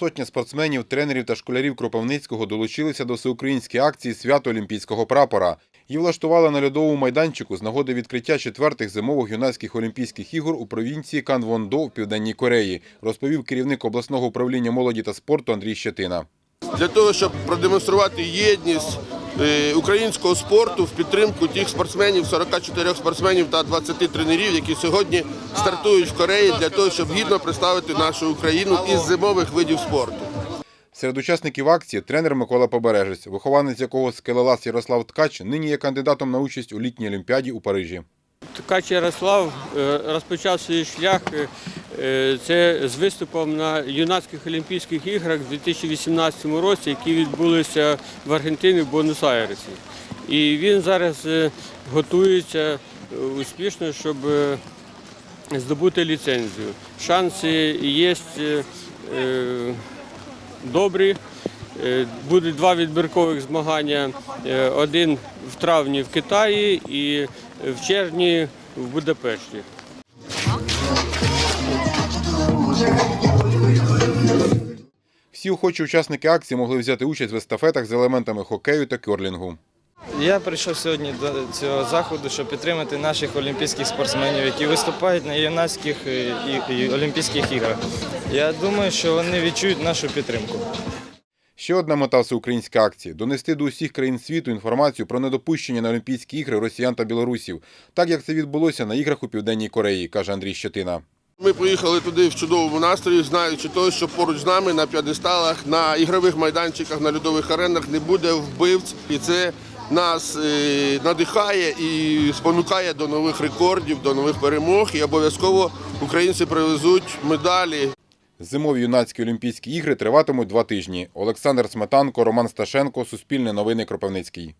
сотня спортсменів, тренерів та школярів Кропивницького долучилися до всеукраїнської акції Свято Олімпійського прапора. Її влаштували на льодовому майданчику з нагоди відкриття четвертих зимових юнацьких олімпійських ігор у провінції Канвондо в Південній Кореї, розповів керівник обласного управління молоді та спорту Андрій Щетина. для того, щоб продемонструвати єдність українського спорту в підтримку тих спортсменів, 44 спортсменів та 20 тренерів, які сьогодні стартують в Кореї для того, щоб гідно представити нашу Україну із зимових видів спорту. Серед учасників акції тренер Микола Побережець, вихованець якого скелелаз Ярослав Ткач, нині є кандидатом на участь у літній олімпіаді у Парижі. Ткач Ярослав е, розпочав свій шлях е, е, це з виступом на юнацьких Олімпійських іграх у 2018 році, які відбулися в Аргентині в Буенос-Айресі. І він зараз е, готується е, успішно, щоб е, здобути ліцензію. Шанси є е, е, добрі. Е, Будуть два відбіркових змагання. Е, Один в травні в Китаї і в червні в Будапешті. Всі охочі учасники акції могли взяти участь в естафетах з елементами хокею та керлінгу. Я прийшов сьогодні до цього заходу, щоб підтримати наших олімпійських спортсменів, які виступають на юнацьких е, і олімпійських іграх. Я думаю, що вони відчують нашу підтримку. Ще одна мета всеукраїнської акції – донести до усіх країн світу інформацію про недопущення на Олімпійські ігри росіян та білорусів, так як це відбулося на іграх у Південній Кореї, каже Андрій Щетина. Ми поїхали туди в чудовому настрої, знаючи того, що поруч з нами на п'ядесталах, на ігрових майданчиках, на льодових аренах не буде вбивць. І це нас е, надихає і спонукає до нових рекордів, до нових перемог. І обов'язково українці привезуть медалі. Зимові юнацькі Олімпійські ігри триватимуть два тижні. Олександр Сметанко, Роман Сташенко, Суспільне новини Кропивницький.